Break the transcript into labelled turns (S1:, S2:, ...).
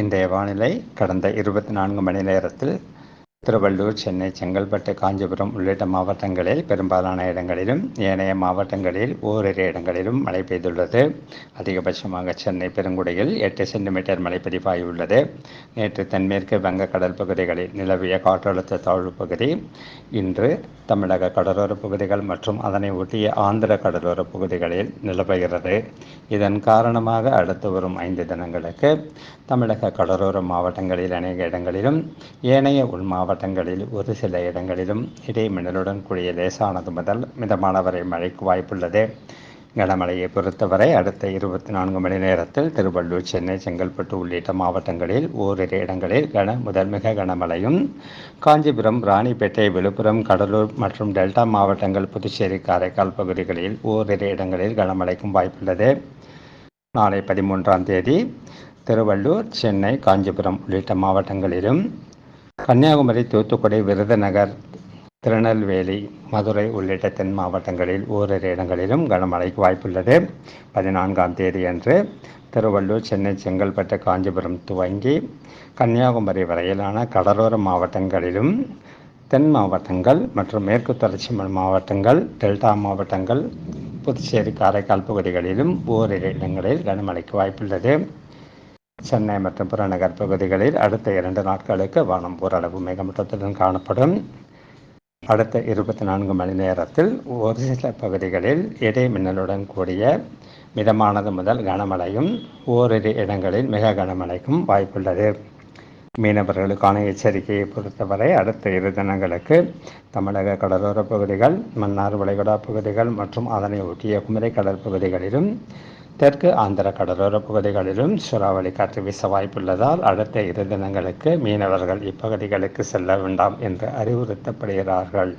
S1: இன்றைய வானிலை கடந்த இருபத்தி நான்கு மணி நேரத்தில் திருவள்ளூர் சென்னை செங்கல்பட்டு காஞ்சிபுரம் உள்ளிட்ட மாவட்டங்களில் பெரும்பாலான இடங்களிலும் ஏனைய மாவட்டங்களில் ஓரிரு இடங்களிலும் மழை பெய்துள்ளது அதிகபட்சமாக சென்னை பெருங்குடியில் எட்டு சென்டிமீட்டர் மழை பதிவாகியுள்ளது நேற்று தென்மேற்கு வங்கக்கடல் பகுதிகளில் நிலவிய காற்றழுத்த தாழ்வு பகுதி இன்று தமிழக கடலோர பகுதிகள் மற்றும் அதனை ஒட்டிய ஆந்திர கடலோர பகுதிகளில் நிலவுகிறது இதன் காரணமாக அடுத்து வரும் ஐந்து தினங்களுக்கு தமிழக கடலோர மாவட்டங்களில் அநேக இடங்களிலும் ஏனைய உள்மாவட்ட மாவட்டங்களில் ஒரு சில இடங்களிலும் இடைமின்னலுடன் கூடிய லேசானது முதல் மிதமான வரை மழைக்கு வாய்ப்புள்ளது கனமழையை பொறுத்தவரை அடுத்த இருபத்தி நான்கு மணி நேரத்தில் திருவள்ளூர் சென்னை செங்கல்பட்டு உள்ளிட்ட மாவட்டங்களில் ஓரிரு இடங்களில் கன முதல் மிக கனமழையும் காஞ்சிபுரம் ராணிப்பேட்டை விழுப்புரம் கடலூர் மற்றும் டெல்டா மாவட்டங்கள் புதுச்சேரி காரைக்கால் பகுதிகளில் ஓரிரு இடங்களில் கனமழைக்கும் வாய்ப்புள்ளது நாளை பதிமூன்றாம் தேதி திருவள்ளூர் சென்னை காஞ்சிபுரம் உள்ளிட்ட மாவட்டங்களிலும் கன்னியாகுமரி தூத்துக்குடி விருதுநகர் திருநெல்வேலி மதுரை உள்ளிட்ட தென் மாவட்டங்களில் ஓரிரு இடங்களிலும் கனமழைக்கு வாய்ப்புள்ளது பதினான்காம் தேதி அன்று திருவள்ளூர் சென்னை செங்கல்பட்டு காஞ்சிபுரம் துவங்கி கன்னியாகுமரி வரையிலான கடலோர மாவட்டங்களிலும் தென் மாவட்டங்கள் மற்றும் மேற்கு தொடர்ச்சி மாவட்டங்கள் டெல்டா மாவட்டங்கள் புதுச்சேரி காரைக்கால் பகுதிகளிலும் ஓரிரு இடங்களில் கனமழைக்கு வாய்ப்புள்ளது சென்னை மற்றும் புறநகர் பகுதிகளில் அடுத்த இரண்டு நாட்களுக்கு வானம் ஓரளவு மேகமூட்டத்துடன் காணப்படும் அடுத்த இருபத்தி நான்கு மணி நேரத்தில் ஒரு சில பகுதிகளில் இடை மின்னலுடன் கூடிய மிதமானது முதல் கனமழையும் ஓரிரு இடங்களில் மிக கனமழைக்கும் வாய்ப்புள்ளது மீனவர்களுக்கான எச்சரிக்கையை பொறுத்தவரை அடுத்த இரு தினங்களுக்கு தமிழக கடலோர பகுதிகள் மன்னார் வளைகுடா பகுதிகள் மற்றும் அதனை ஒட்டிய குமரி கடற்பகுதிகளிலும் தெற்கு ஆந்திர கடலோர பகுதிகளிலும் சூறாவளி காற்று வீச வாய்ப்புள்ளதால் அடுத்த இரு தினங்களுக்கு மீனவர்கள் இப்பகுதிகளுக்கு செல்ல வேண்டாம் என்று அறிவுறுத்தப்படுகிறார்கள்